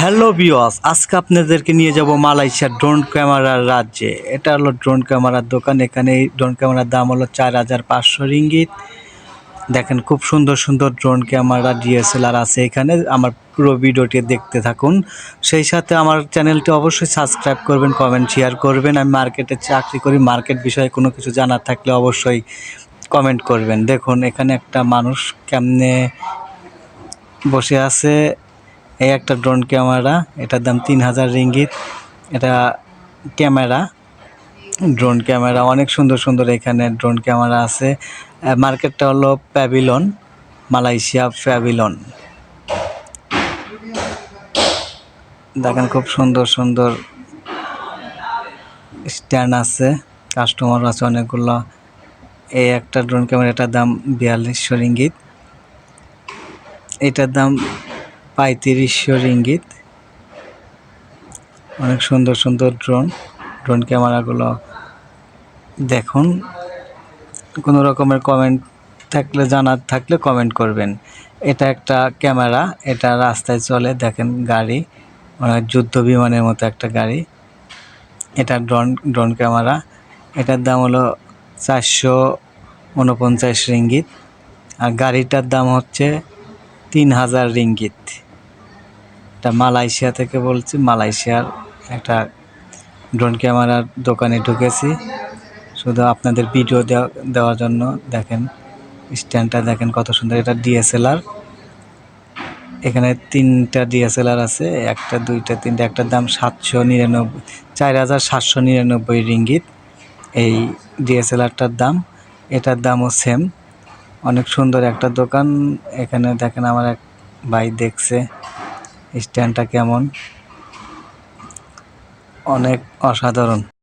Hello বিওয়াস আজকে আপনাদেরকে নিয়ে যাব মালয়েশিয়ার ড্রোন ক্যামেরার রাজ্যে। এটা হলো ড্রোন ক্যামেরার দোকান, এখানে ড্রোন ক্যামেরার দাম হলো চার হাজার পাঁচশো রিঙ্গিত। দেখেন, খুব সুন্দর সুন্দর ড্রোন ক্যামেরা ডিএসএলআর আছে এখানে। আমার পুরো ভিডিওটি দেখতে থাকুন। সেই সাথে আমার চ্যানেলটি অবশ্যই সাবস্ক্রাইব করবেন, কমেন্ট, শেয়ার করবেন। আমি মার্কেটে চাকরি করি, মার্কেট বিষয়ে কোনো কিছু জানার থাকলে অবশ্যই কমেন্ট করবেন। দেখুন, এখানে একটা মানুষ কেমনে বসে আছে। এই একটা ড্রোন ক্যামেরা, এটার দাম তিন হাজার রিঙ্গিত। এটা ক্যামেরা, ড্রোন ক্যামেরা, অনেক সুন্দর সুন্দর এখানে ড্রোন ক্যামেরা আছে। মার্কেটটা হলো প্যাভিলন, মালয়েশিয়া প্যাভিলন। দেখেন খুব সুন্দর সুন্দর স্ট্যান্ড আছে, কাস্টমার আছে অনেকগুলো। এই একটা ড্রোন ক্যামেরা, এটার দাম বিয়াল্লিশশো রিঙ্গিত। এটার দাম পঁয়ত্রিশশো রিঙ্গিত। অনেক সুন্দর সুন্দর ড্রোন ড্রোন ক্যামেরাগুলো দেখুন। কোনো রকমের কমেন্ট থাকলে জানার, থাকলে কমেন্ট করবেন। এটা একটা ক্যামেরা এটা রাস্তায় চলে, দেখেন গাড়ি। মানে যুদ্ধ বিমানের মতো একটা গাড়ি। এটা ড্রোন ড্রোন ক্যামেরা এটার দাম হলো চারশো উনপঞ্চাশ রিঙ্গিত। আর গাড়িটার দাম হচ্ছে তিন হাজার রিঙ্গিত। এটা মালয়েশিয়া থেকে বলছি, মালয়েশিয়ার একটা ড্রোন ক্যামেরার দোকানে ঢুকেছি। শুধু আপনাদের ভিডিও দেওয়া, দেওয়ার জন্য দেখেন, স্ট্যান্ডটা দেখেন কত সুন্দর, এটা ডিএসএলআর। এখানে তিনটা ডিএসএলআর আছে, একটা, দুইটা, তিনটা, একটার দাম সাতশো নিরানব্বই, চার হাজার সাতশো নিরানব্বই রিঙ্গিত এই ডিএসএলআরটার দাম। এটার দামও সেম অনেক সুন্দর একটা দোকান। এখানে দেখেন আমার এক ভাই দেখছে। স্ট্যান্ডটা কেমন? অনেক অসাধারণ।